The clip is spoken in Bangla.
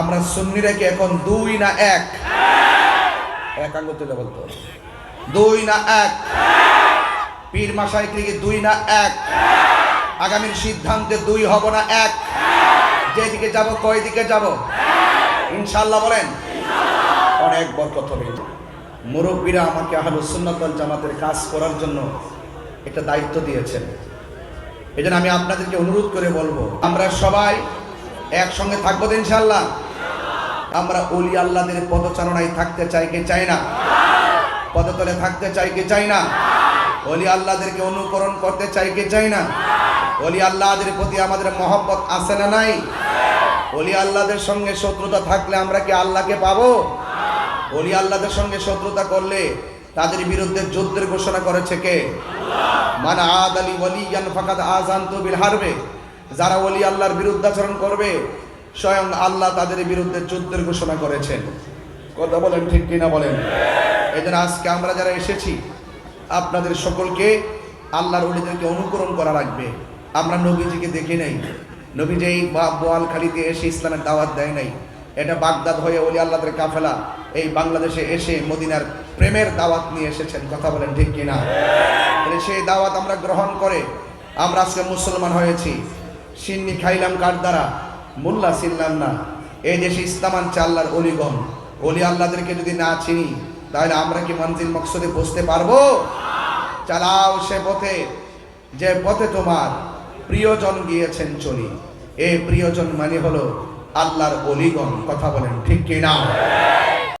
আমরা সুন্নিরা কি এখন দুই না এক? এক আঙ্গুল তুলে বলতো। দুই না এক। পীর মাসায় কি দুই না এক? আগামীর সিদ্ধান্তে দুই হব না এক? যেদিকে যাব কয় দিকে যাব? ইনশাল্লাহ বলেন। অনেক বরকত হবে। মুরব্বীরা আমাকে আহলুস সুন্নাত ওয়াল জামাতের কাজ করার জন্য একটা দায়িত্ব দিয়েছেন। এই জন্য আমি আপনাদেরকে অনুরোধ করে বলব, আমরা সবাই একসঙ্গে থাকব ইনশাল্লাহ আমরা অলি আল্লাহদের পদচারণায় থাকতে চাই কি চাই না? পদতলে থাকতে চাই কি চাই না? অলি আল্লাহদেরকে অনুকরণ করতে চাই কি চাই না? অলি আল্লাহদের প্রতি আমাদের মহব্বত আছে না নাই? অলি আল্লাহদের সঙ্গে শত্রুতা থাকলে আমরা কি আল্লাহকে পাবো? অলি আল্লাহদের সঙ্গে শত্রুতা করলে তাদের বিরুদ্ধে যুদ্ধের ঘোষণা করেছে কে? মানে আদ আলী ওয়ালিয়ান ফাকাদ আজান্ত বিল হারবে। যারা ওলি আল্লাহর বিরুদ্ধাচরণ করবে স্বয়ং আল্লাহ তাদের বিরুদ্ধে যুদ্ধের ঘোষণা করেছেন। কথা বলেন ঠিক কিনা বলেন? এই জন্য আজকে আমরা যারা এসেছি, আপনাদের সকলকে আল্লাহর অলিদেরকে অনুকরণ করা লাগবে। আমরা নবীজিকে দেখি নাই। নবীজি এই বোয়ালখালীতে এসে ইসলামের দাওয়াত দেয় নাই। এটা বাগদাদ হয়ে অলি আল্লাহদের কাফেলা এই বাংলাদেশে এসে মদিনার প্রেমের দাওয়াত নিয়ে এসেছেন। কথা বলেন ঠিক কিনা? সেই দাওয়াত আমরা গ্রহণ করে আমরা আজকে মুসলমান হয়েছি। সিন্নি খাইলাম কার দ্বারা? মোল্লা চিনলাম না। এই দেশে ইসলাম আনছে আল্লাহর অলিগম অলি আল্লাহদেরকে যদি না চিনি, তাহলে আমরা কি মঞ্জিল মকসদে বসতে পারব? চালাও সে পথে, যে পথে তোমার প্রিয়জন গিয়েছেন চলি। এই প্রিয়জন মানে হলো আল্লাহর অলিগম কথা বলেন ঠিক কিনা?